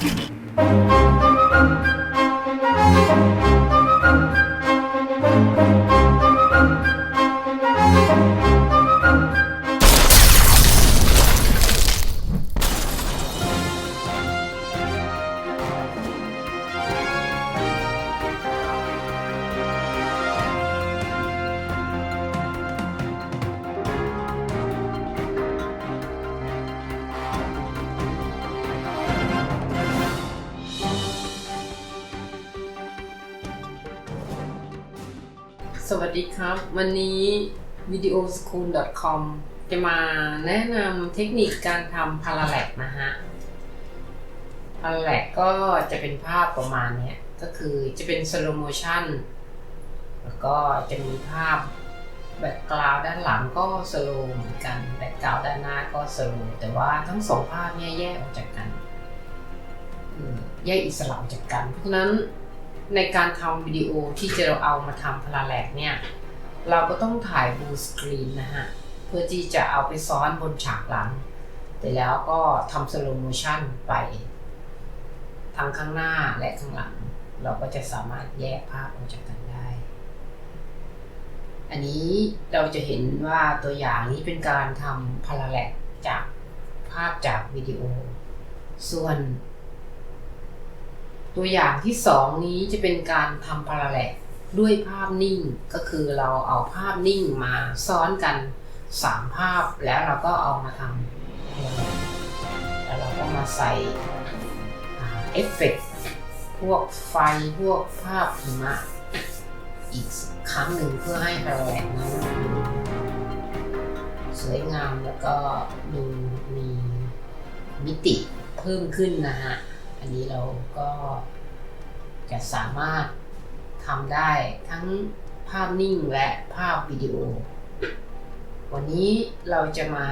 Thank you. สวัสดีครับ วันนี้ videoschool.com จะมาแนะนำเทคนิคการทำ parallax นะฮะ parallax ก็จะเป็นภาพประมาณนี้ก็คือจะเป็น slow motion แล้วก็จะมีภาพแบ็กกราวด้านหลังก็สโลเหมือนกันแบ็กกราวด้านหน้าก็สโลแต่ว่าทั้งสองภาพเนี่ยแยกออกจากกันแยกอิสระออกจากกันเพราะฉะนั้น ในการทำวิดีโอที่จะเราเอามาทำพลาแลกเนี่ย เราก็ต้องถ่ายบูสกรีนนะฮะ เพื่อที่จะเอาไปซ้อนบนฉากหลัง แต่แล้วก็ทำสโลโมชันไปทั้งข้างหน้าและข้างหลัง เราก็จะสามารถแยกภาพออกจากกันได้ อันนี้เราจะเห็นว่าตัวอย่างนี้เป็นการทำพลาแลกจากภาพจากวิดีโอ ส่วน ตัวอย่างที่สองนี้จะเป็นการทำพาราแลกด้วยภาพนิ่งก็คือเราเอาภาพนิ่งมาซ้อนกันสามภาพแล้วเราก็เอามาทำแล้วเราก็มาใส่เอฟเฟกต์พวกไฟพวกภาพหิมะอีกครั้งหนึ่งเพื่อให้พาราแลกนั้นสวยงามแล้วก็ดูมีมิติเพิ่มขึ้นนะฮะ อันนี้เราก็จะสามารถทำได้ทั้งภาพนิ่งและภาพวิดีโอ วันนี้เราจะมา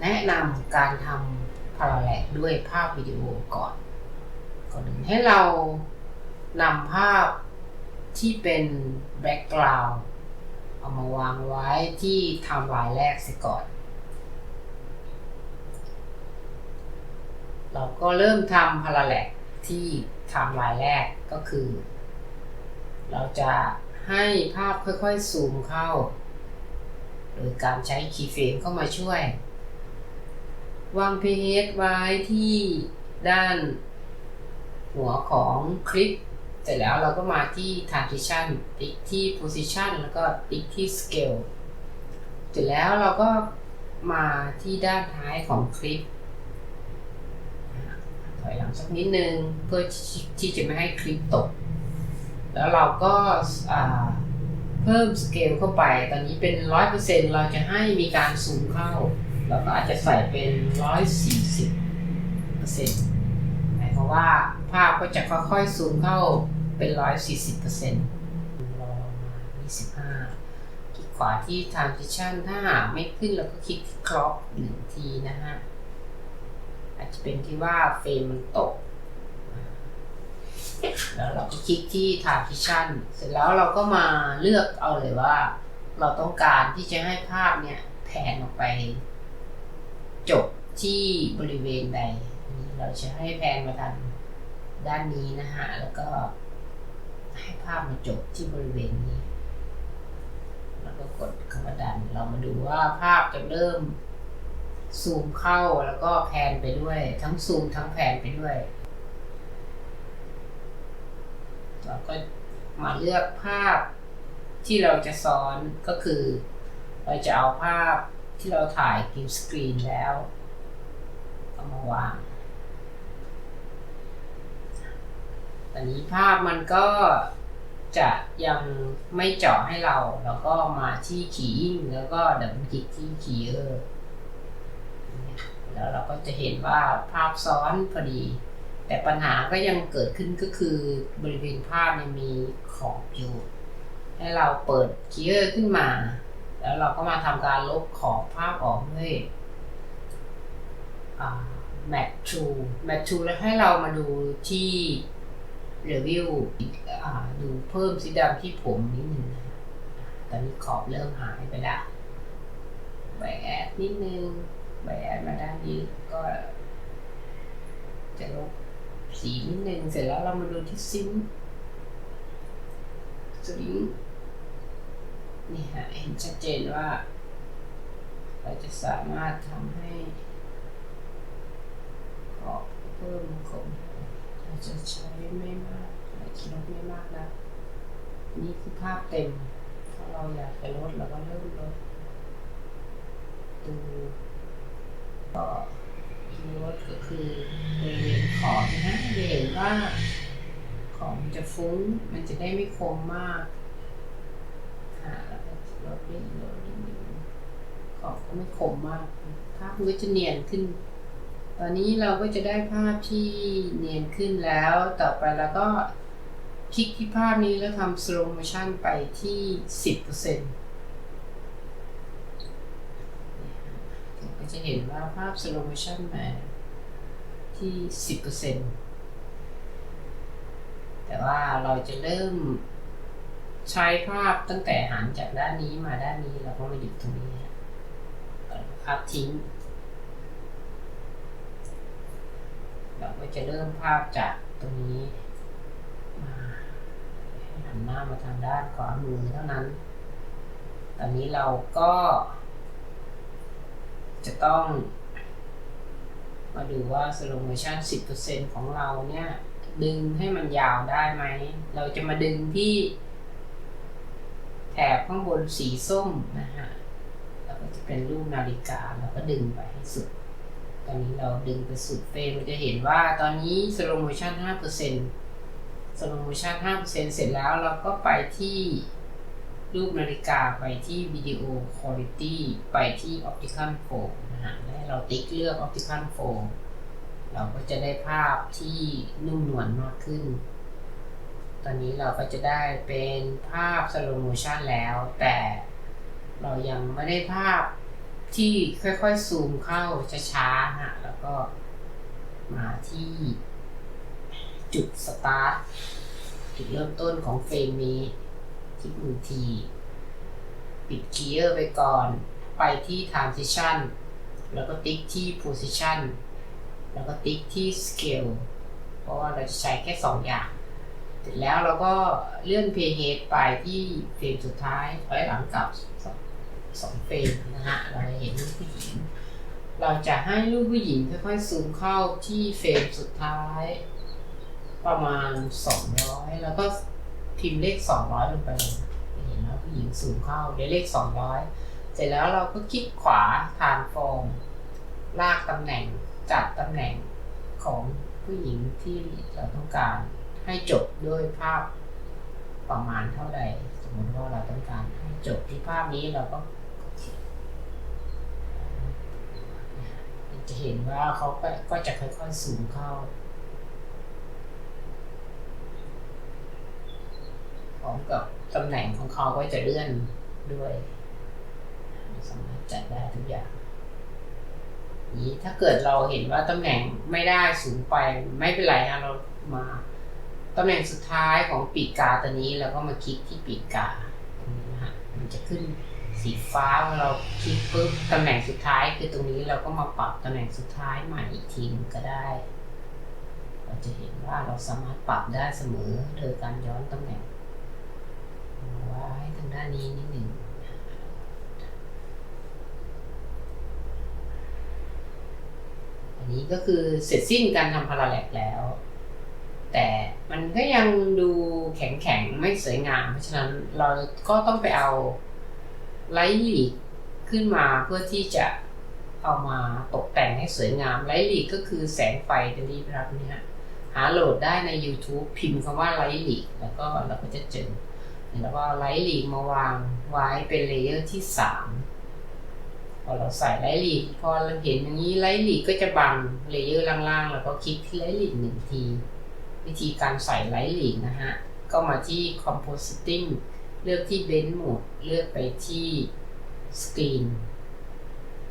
แนะนำการทำพาราแลกด้วยภาพวิดีโอก่อนก่อนอื่นให้เรานำภาพที่เป็นแบ็กกราวด์เอามาวางไว้ที่ไทำลายแรกเสียก่อน เราก็เริ่มทำพาราแลกที่ไทำลายแรกก็คือ เราจะให้ภาพค่อยๆซูมเข้า โดยการใช้คีย์เฟรมเข้ามาช่วย วางเพจไว้ที่ด้านหัวของคลิป เสร็จแล้วเราก็มาที่ transition ติ๊กที่ position แล้วก็ติ๊กที่ scale เสร็จแล้วเราก็มาที่ด้านท้ายของคลิป ถอยหลังสักนิดนึงเพื่อที่จะไม่ให้คลิปตก แล้วเราก็เพิ่มสเกลเข้าไป ตอนนี้เป็น 100%เราจะให้มีการซูมเข้าเราก็อาจจะใส่เป็น 140%หมายความว่าภาพก็จะค่อยๆซูมเข้าเป็น 140%รอมา25คลิกขวาที่ transition ถ้าไม่ขึ้นเราก็คลิก crop หนึ่งทีนะฮะ อาจจะเป็นที่ว่าเฟรมมันตก แล้วเราก็คลิกที่ transition เสร็จแล้วเราก็มาเลือกเอาเลยว่า เราต้องการที่จะให้ภาพเนี่ยแผนออกไป จบที่บริเวณใด เราจะให้แผนมาทางด้านนี้นะฮะ แล้วก็ให้ภาพมาจบที่บริเวณนี้ แล้วก็กดคำว่าดัน เรามาดูว่าภาพจะเริ่ม ซูมเข้าแล้วก็แพนไปด้วย ทั้งซูมทั้งแพนไปด้วยเราก็มาเลือกภาพที่เราจะซ้อนก็คือ เราจะเอาภาพที่เราถ่ายกิมสกรีนแล้วเอามาวางตอนนี้ภาพมันก็จะยังไม่เจาะให้เรา แล้วก็มาที่ขียิ่งแล้วก็ดับเบิลคลิกที่คีเออร์ แล้วเราก็จะเห็นว่าภาพซ้อนพอดี แต่ปัญหาก็ยังเกิดขึ้นก็คือบริเวณภาพเนี่ยมีขอบอยู่ ให้เราเปิดเคียร์ขึ้นมา แล้วเราก็มาทำการลบขอบภาพออกด้วยแมทชูแมทชูแล้วให้เรามาดูที่เรวิวดูเพิ่มสีดำที่ผมนิดนึงตอนนี้ขอบเริ่มหายไปแล้วแบกแอดนิด นึงแบนมาด้านนี้ก็จะลบสีนิดนึงเสร็จแล้วเรามาดูที่ซิงค์ซิงนี่ฮะเห็นชัดเจนว่า เราจะสามารถทำให้ขอบเพิ่มคมเราจะใช้ไม่มากเราจะลดไม่มากแล้วนี่คือภาพเต็ม ถ้าเราอยากจะลดเราก็เริ่มลดดู ก็ลดก็คือบริเวณขอบนะฮะจะเห็นว่าขอบมันจะฟุ้งมันจะได้ไม่คมมากอ่าแล้วก็ลดนิดลดนิดนึงขอบก็ไม่คมมากภาพมันก็จะเนียนขึ้น ตอนนี้เราก็จะได้ภาพที่เนียนขึ้นแล้ว ต่อไปแล้วก็คลิกที่ภาพนี้แล้วทำ slow motion ไปที่ 10%เราก็ จะเห็นว่าภาพ slow motion มาที่ 10%แต่ว่าเราจะเริ่มใช้ภาพตั้งแต่หันจากด้านนี้มาด้านนี้เราก็มาหยุดตรงนี้ฮะภาพทิ้ง เราก็จะเริ่มภาพจากตรงนี้มาหันหน้ามาทางด้านขวามือเท่านั้น ตอนนี้เราก็ จะต้อง มาดูว่า slow motion 10%ของเราเนี่ย ดึงให้มันยาวได้ไหม เราจะมาดึงที่ แถบข้างบนสีส้มนะฮะแล้วก็จะเป็นรูปนาฬิกาแล้วก็ดึงไปให้สุด ตอนนี้เราดึงไปสุดเฟรมเราจะเห็นว่าตอนนี้ slow motion 5% slow motion 5%เสร็จแล้วเราก็ไปที่ รูปนาฬิกาไปที่วิดีโอ quality ไปที่ optical flow นะฮะและเราติ๊กเลือก optical flow เราก็จะได้ภาพที่นุ่มนวลมากขึ้น ตอนนี้เราก็จะได้เป็นภาพ slow motion แล้ว แต่เรายังไม่ได้ภาพที่ค่อยๆ ซูมเข้าช้าๆฮะแล้วก็มาที่จุดสตาร์ทจุดเริ่มต้นของเฟรมนี้ คลิกหนึ่งทีปิดคีย์ไปก่อน ไปที่ transition แล้วก็ติ๊กที่ position แล้วก็ติ๊กที่ scale เพราะว่าเราจะใช้แค่ 2 อย่าง เสร็จแล้วเราก็เลื่อน playhead ไปที่เฟรมสุดท้ายถอยหลังกลับสองเฟรมนะฮะ เราจะเห็นรูปผู้หญิง เราจะให้รูปผู้หญิงค่อยๆซูมเข้าที่เฟรมสุดท้าย ประมาณ 200 แล้วก็ พิมพ์เลข200ลงไปเลยเห็นว่าผู้หญิงซูมเข้าได้เลข200เสร็จแล้วเราก็คลิกขวาทานฟอร์มลากตำแหน่งจัดตำแหน่งของผู้หญิงที่เราต้องการให้จบด้วยภาพประมาณเท่าใด สมมติว่าเราต้องการให้จบที่ภาพนี้เราก็จะเห็นว่าเขาก็จะค่อยๆซูมเข้า พ ร้อมกับตำแหน่งของเขาก็จะเลื่อนด้วยสามารถจัดได้ทุกอย่างนี้ถ้าเกิดเราเห็นว่าตำแหน่งไม่ได้สูงไปไม่เป็นไรฮะเรามาตำแหน่งสุดท้ายของปีกกาตัวนี้เราก็มาคลิกที่ปีกกาตรงนี้นะฮะมันจะขึ้นสีฟ้าเมื่อเราคลิกปุ๊บตำแหน่งสุดท้ายคือตรงนี้เราก็มาปรับตำแหน่งสุดท้ายใหม่อีกทีนึงก็ได้เราจะเห็นว่าเราสามารถปรับได้เสมอโดยการย้อนตำแหน่ง ไว้ทางด้านนี้นิดหนึ่งอันนี้ก็คือเสร็จสิ้นการทำพาราแลกแล้ว แต่มันก็ยังดูแข็งแข็งไม่สวยงาม เพราะฉะนั้นเราก็ต้องไปเอาไลท์ลีกขึ้นมาเพื่อที่จะเอามาตกแต่งให้สวยงามไลท์ลีกก็คือแสงไฟจะรีบรับเนี่ยหาโหลดได้ใน YouTube พิมพ์คำว่าไลท์ลีกแล้วก็เราก็จะเจอ แล้วก็ไลท์ลีกมาวางไว้เป็นเลเยอร์ที่สามพอเราใส่ไลท์ลีกพอเราเห็นอย่างนี้ไลท์ลีกก็จะบังเลเยอร์ล่างๆ แล้วก็คลิกที่ไลท์ลีกหนึ่งที วิธีการใส่ไลท์ลีกนะฮะ ก็มาที่ compositing เลือกที่ blend mode เลือกไปที่ screen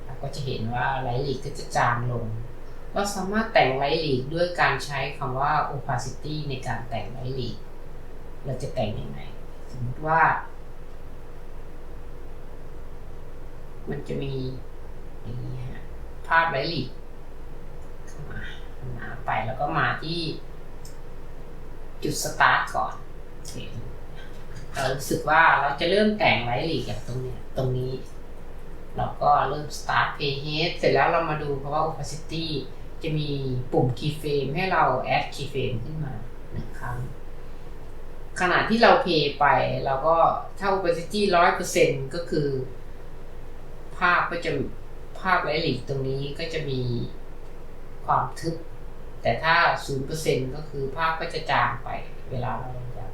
แล้วก็จะเห็นว่าไลท์ลีกก็จะจางลงเราสามารถแต่งไลท์ลีกด้วยการใช้คำว่า opacity ในการแต่งไลท์ลีกเราจะแต่งยังไง สมมติว่า มันจะมีอย่างนี้ฮะภาพไลลีกเข้ามาหนาไปแล้วก็มาที่จุดสตาร์ทก่อนเรารู้สึกว่าเราจะเริ่มแต่งไลลีกจากตรงเนี้ยตรงนี้ เราก็เริ่ม start page เสร็จแล้วเรามาดูเพราะว่า opacity จะมีปุ่ม keyframe ให้เรา add keyframe ขึ้นมาหนึ่งครั้ง ขณะที่เราเพย์ไปเราก็ถ้า opacity ร้อยเปอร์เซ็นก็คือ ภาพก็จะภาพไลท์ลีกตรงนี้ก็จะมีความทึบ แต่ถ้า0%ก็คือภาพก็จะจางไปเวลาเราจะ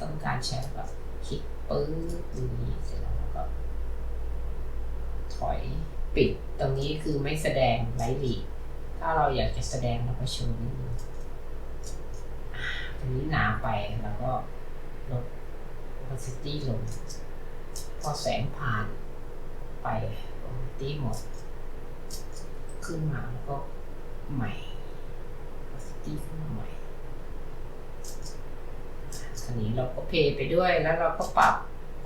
ต้องการแชร์แบบคลิกปื๊ดอย่างนี้เสร็จแล้วเราก็ ถอยปิดตรงนี้คือไม่แสดงไลท์ลีกถ้าเราอยากจะแสดงเราก็โชว์นิดนึงอ่ตรงนี้หนาไปแล้วก็ ลด opacity ลง พอแสงผ่านไป opacity หมด ขึ้นมาแล้วก็ใหม่ opacity ขึ้นมาใหม่ทีนี้เราก็เพย์ไปด้วยแล้วเราก็ปรับ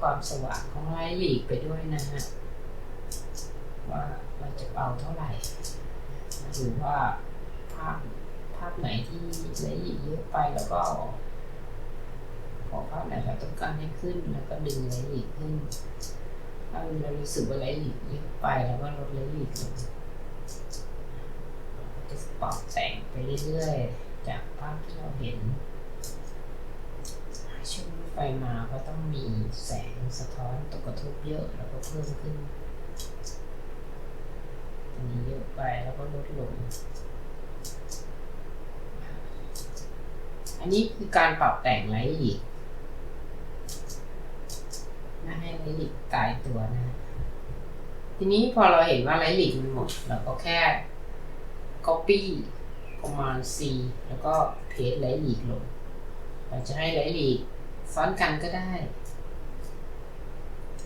ความสว่างของไลท์ลีกไปด้วยนะฮะว่าเราจะเอาเท่าไหร่หรือว่าภาพภาพไหนที่ละเอียดเยอะไปแล้วก็เอาออก ขอภาพไหนเราต้องการให้ขึ้น แล้วก็ดึงละเอียดขึ้นถ้าเรารู้สึกว่าละเอียดเยอะไปแล้วก็ลดละเอียดลงจะปรับแต่งไปเรื่อยๆ จากภาพที่เราเห็นช่วงไฟมาก็ต้องมีแสงสะท้อนตกกระทบเยอะแล้วก็เพิ่มขึ้นอันนี้เยอะไปแล้วก็ลดลง อันนี้คือการปรับแต่งไลท์ลีก ไลท์ลีกตายตัวนะ ทีนี้พอเราเห็นว่าไลท์ลีกมันหมด เราก็แค่ copy command C แล้วก็ paste ไลท์ลีกลง เราจะให้ไลท์ลีกซ้อนกันก็ได้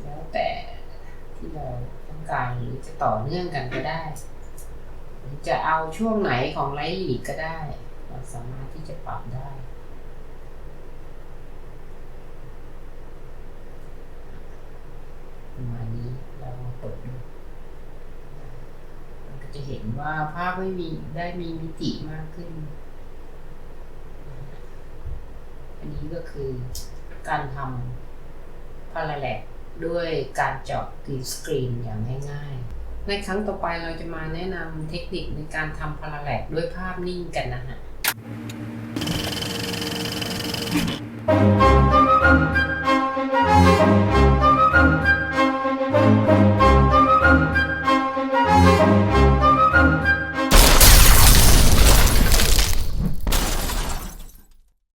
แล้วแต่ที่เราต้องการหรือจะต่อเนื่องกันก็ได้หรือจะเอาช่วงไหนของไลท์ลีกก็ได้ เราสามารถที่จะปรับได้ ประมาณนี้เรามาเปิดดูก็จะเห็นว่าภาพไม่มีได้มีมิติมากขึ้น อันนี้ก็คือการทำพาราแลกด้วยการเจาะกรีนสกรีนอย่างง่ายๆ ในครั้งต่อไปเราจะมาแนะนำเทคนิคในการทำพาราแลกด้วยภาพนิ่งกันนะฮะ